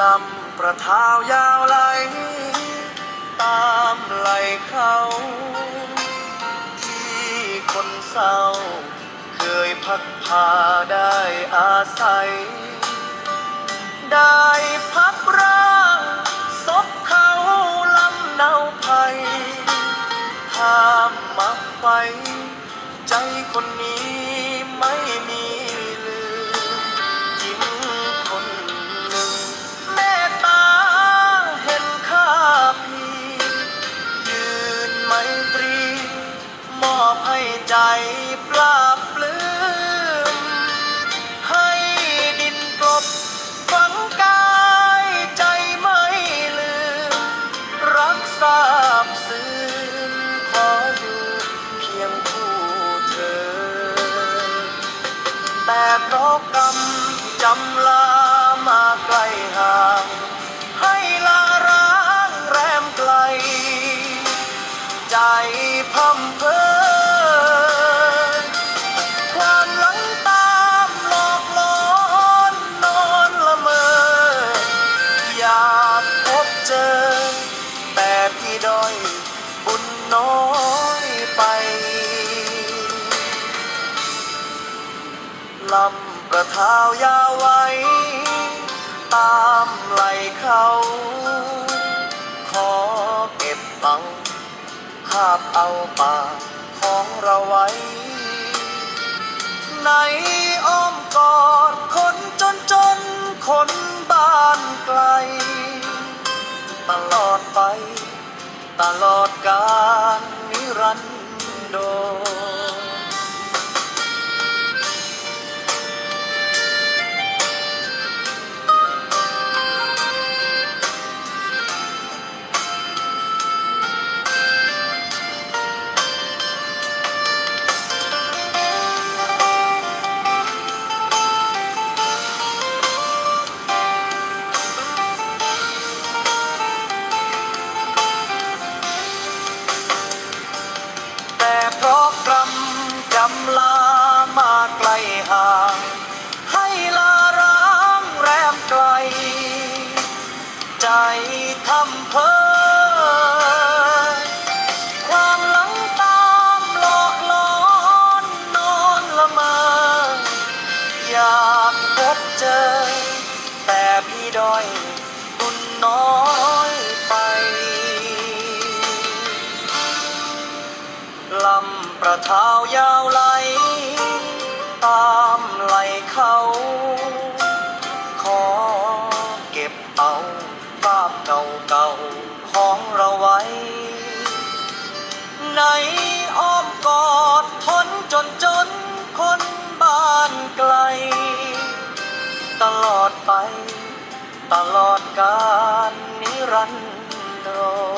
ลำประท้ายาวไหล ตามไหลเขาที่คนเศร้า เคยพักพาได้อาศัย ได้พักร่างศพเขาลำเนาภัยทามมาไฟ ใจคนนี้ไม่มี ให้ใจปราบปลื้มให้ดินกลบฝังกายใจไม่ลืม รักษาบซึ้งขออยู่เพียงผู้เธอ แต่เพราะกรรมจำลามาไกลห่างให้ลาร้างแรมไกล ใจพัมเพอ เท้ายาวไว้ ตามไหลเขา ขอเก็บตังค์ภาพเอาปากของเราไว้ ในอ้อมกอดคนจนจนคนบ้านไกล ตลอดไป ตลอดกาลนิรันดร ระเท้ายาวไหล ตามไหลเขา ขอเก็บเอาภาพเก่าๆของเราไว้ ในอ้อมกอดทนจนจนคนบ้านไกล ตลอดไป ตลอดการนิรันดร์